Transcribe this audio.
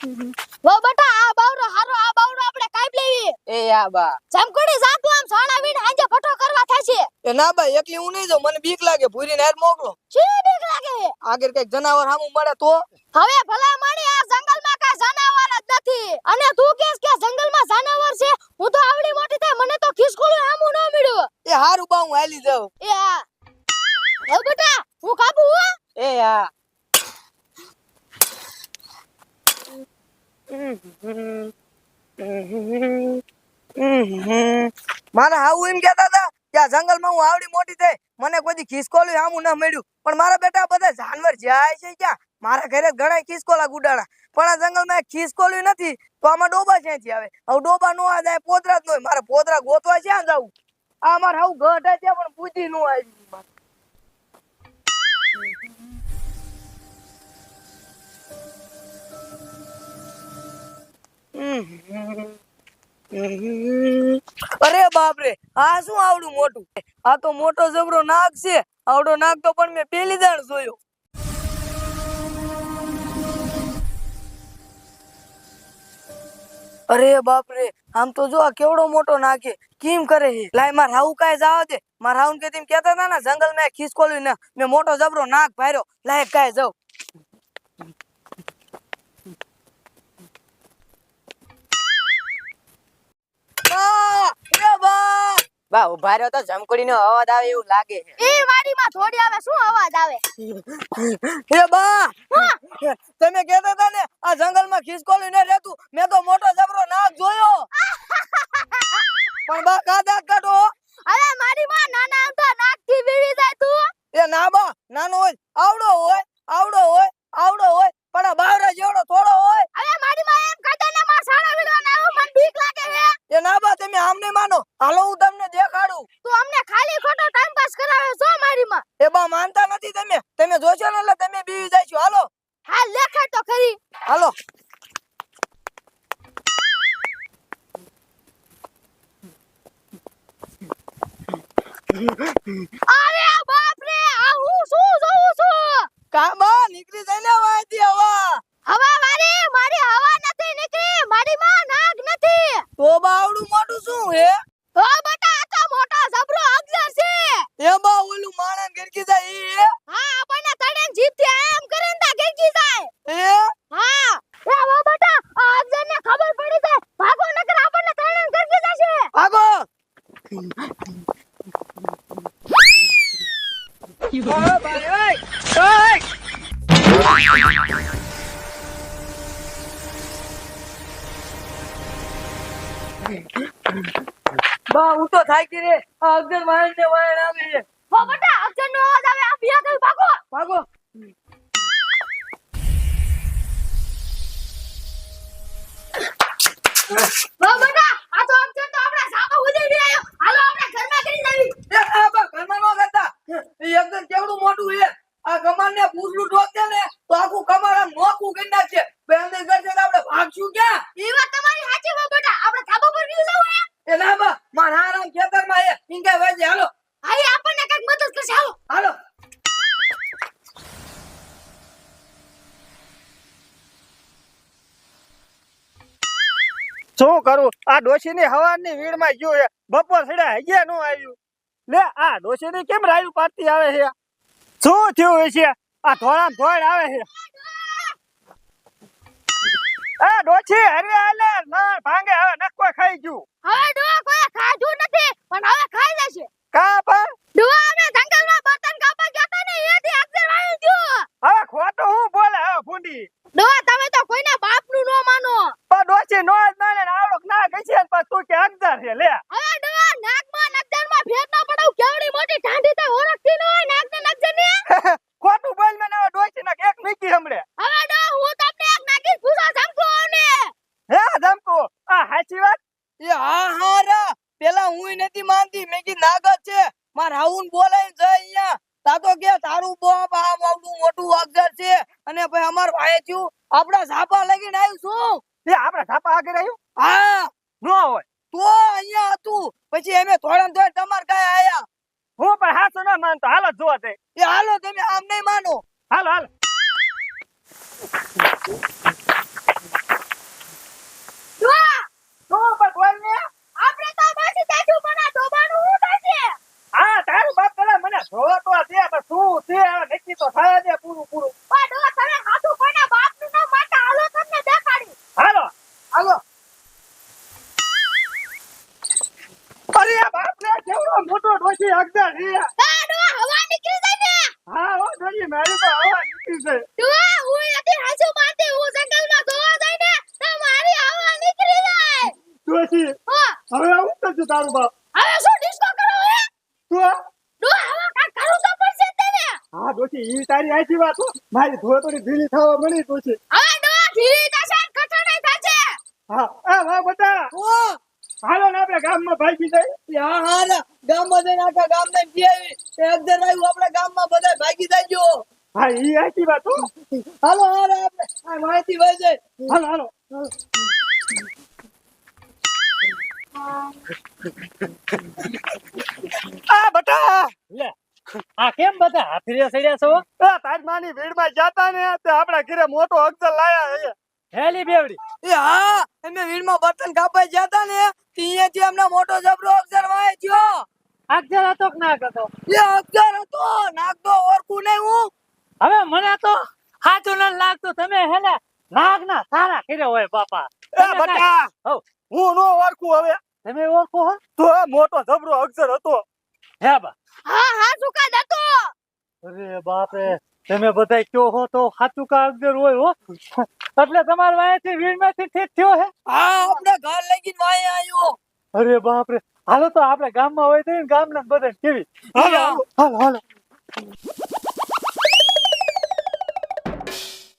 વો બેટા આ બાવરો હારો આ બાવરો આપણે કાઈ લેવી. એ આ બા. ચમકડી જાતો આમ સાણા વીણ હાંજે ફટો કરવા થાશે એ ના બા એકલી હું નહીં જાઉં મને બીક લાગે ભૂરી ને મોકલો. શી બીક લાગે? આગળ કંઈક જનાવર હામુ મળે તો? હવે ભલા માણી આ જંગલમાં કાઈ જનાવર જ નથી. અને તું કેસ કે જંગલમાં જનાવર છે? હું તો આવડી મોટી થાય મને તો ખિસકોલું હામુ ન મળ્યું. એ હારું બા હું હાલી જાઉં. એ આ. એ બેટા હું કાપું હો? એ આ. મારે આવું એમ કેતા હતા કે આ જંગલમાં હું આવડી મોટી થઈ, મને કોઈ ખિસકોલું આમું ન મળ્યું. પણ મારા બેટા બધા જાનવર જાય છે ક્યાં? મારા ઘરે ઘણા ખિસકોલા ગુડાણા. પણ આ જંગલમાં માં ખિસકોલું નથી, તો આમાં ડોબા ક્યાંથી આવે? હવે ડોબા નો આ જાય, પોતરા જ નો મારે પોતરા ગોતવા ક્યાં જવું આ મારે આવું ઘટ છે પણ પૂછી નો આવી. અરે બાપ આ શું આવડું મોટું? આ તો મોટો જબરો નાગ છે. આવડો નાગ તો પણ મેં પેલી દાણ જોયો. અરે બાપ રે આમ તો જો આ કેવડો મોટો નાખે કેમ કરે હે લાય, માર હાઉ કાય જાવ દે. માર હાઉન કે તેમ કહેતા હતા ને જંગલમાં ખિસકોલી ને મેં મોટો જબરો નાગ ભાર્યો. લાય કાય જાવ. બા ઊભા રહ્યો તો જમકડીનો અવાજ આવે એવું લાગે છે. એ મારી માં થોડી આવે શું અવાજ આવે? એ બા! તમે કહેતા હતા ને આ જંગલમાં ખિસકોલી ને રહેતું મેં તો મોટો જબરો નાક જોયો. પણ બા કાદા કાઢો અરે મારી માં નાના આમ તો નાકથી વીવી જાય તું. એ ના બા નાનો હોય આવડો હોય આવડો હોય આવડો હોય પણ આ બાવરા જેવડો થોડો હોય અરે મારી માં એમ કહેતા ને માં સાણા વીડવાના આવું મને બીક લાગે છે એ ના બા તમે આમ નહીં માનો હાલો હું તમને દેખાડું તું અમને ખાલી ખોટો ટાઈમ પાસ કરાવે છો મારી માં એ બા માનતા નથી તમે. તમે જોશો ને એટલે તમે બીવી જાય છો હાલો. હા લેખા તો ખરી. હાલો. અરે બાપ રે આ હું શું જોઉં છું? કા નીકળી જાય ને વાંચી હવા હવા વારી મારી હવા નથી નીકળી મારી માં નાગ નથી તો બા આવડું મોટું શું હે તો બટા આ તો મોટો જબરો અગજર છે એ બા ઓલું માણસ ગરકી જાય ઈ હે હા આપણને તડે જીભથી આમ કરીને તા ગીરકી જાય એ હા એ હવા બટા આ અગજર ને ખબર પડી જાય ભાગો નકર આપણને તડે ગીરકી જશે ભાગો બા હું તો થાકી રે? આ અગર વાયણ ને વાયણ આવે છે. હો બટા અગજર નો અવાજ આવે આ બિયા કઈ ભાગો. ભાગો. હો બટા આ તો અગજર તો આપણા સાપા ઉડી રહ્યો હાલો આપણે ઘરમાં કરી જાવી એ આ બા ઘરમાં નો કરતા અગર કેવડું મોટું છે? આ કમાન ને પૂછલું ઠોકશે ને તો આખું કમાન આમ નોખું કરી નાખશે. બે અંદર કરશે તો આપણે ભાગશું ક્યાં? એ વાત તમારી સાચી હો બેટા. આપણે ધાબા પર ગયું જવું હે. એ ના બા મારા આરામ ખેતરમાં છે. ઇંગે વેજે હાલો. આઈ આપણને કંઈક મદદ કરશે. હાલો. હાલો. શું કરું? આ ડોશીની હવાની વીડમાં ગયું છે. બપોર સડ્યા હજી નો આવ્યું. લે આ ડોશીની કેમ રાયુ પાડતી આવે છે? શું થયું છે આ ધોળામ ધોળ આવે છે. એ ડોશી હરવે આલે ના ભાંગે હવે નકો ખાઈ ગયું. હવે ડો કોઈ ખાધું નથી પણ હવે ખાઈ લેશે. કા પણ ડોહા અમે જંગલમાં બર્તન કાપવા ગયા હતા ને એથી અક્ષર વાળી ગયું હવે ખોટું હું બોલે હવે ફૂંડી ડોહા તમે તો કોઈના બાપનું નો માનો પણ ડોશી નો જ માને ને આવડોક ના ગઈ છે ને પછી તું કે અંતર છે લે હવે ડોહા નાકમાં નજરમાં ભેદ ના પડાવ કેવડી મોટી ઠાંડી તો ઓળખતી ન હોય નાક ને નજર ને ખોટું બોલ મને હવે ડોશી ને એક મીકી હમણે હવે ડોહા હું તમને એક નાગી પૂછો સમકો ને હે ધમકો આ હાચી વાત એ હા રા. પેલા હું નથી માનતી. મેં કી નાગર છે. માર હાઉન બોલાય જાય અહીંયા. તા તો કે, તારું બોપ આ મોટું મોટું અગર છે. અને ભાઈ અમાર ભાઈ થયું આપડા ઝાપા લગીને આવ્યું છું. તે આપડા થાપા આગળ હા હવા નીકળી જાય ને. હા ઓ ધરી હું નથી હાજો માતે હું જંગલમાં જોવા ને તો મારી હવા નીકળી જાય. જોશી તારું બાપ. હવે શું ડિસ્કો કરો કા કરું તો પડશે હા દોશી ઈ તારી આજી વાત મારી ધોતોની ઢીલી થવા મળી દોશી હવે ડો ઢીલી થશે કઠણ નહીં થશે હા એ વાહ બટા. હાલો ને આપણે ગામમાં ભાગી જાય. હા હા ગામમાં જઈને આખા ગામને કેવી એક જણ આવ્યું આપણા ગામમાં બધા ભાગી જાજો હા ઈ આખી વાત હો. હાલો હાલો આપણે આ માહિતી વહી જાય હાલો હાલો. આ બટા! લે આ કેમ બધા હાથીરે સડ્યા છો? આ તાજ માની ભીડમાં જાતા ને તે આપણા ઘરે મોટો અક્ષર લાયા છે. હેલી બેવડી. એ હા અમે વીરમાં બર્તન કાપાઈ જતા ને ત્યાંથી અમને મોટો જબરો અક્ષર વાય થયો. અક્ષર હતો કે ના હતો એ હતો નાખતો ઓરખું નહીં હું. હવે મને તો સાચું ન લાગતું. તમે હે નાગ ના સારા કર્યા હોય બાપા. એ બટા હું નો ઓળખું હવે. તમે ઓળખો હો. તો મોટો જબરો અક્ષર હતો. હે બા. હા હા સુકાદ હતો. અરે બાપ રે તમે બધા કયો હો તો સાચું કા અક્ષર હોય હો. એટલે તમારા વાયાથી વીરમાંથી ઠીક થયો હે? હા આપણે ઘર લઈ ગઈ વાય આવ્યો. અરે બાપ રે હાલો તો આપણે ગામમાં હોય તો ગામના બધા કેવી. હાલો હાલો હાલો હાલો.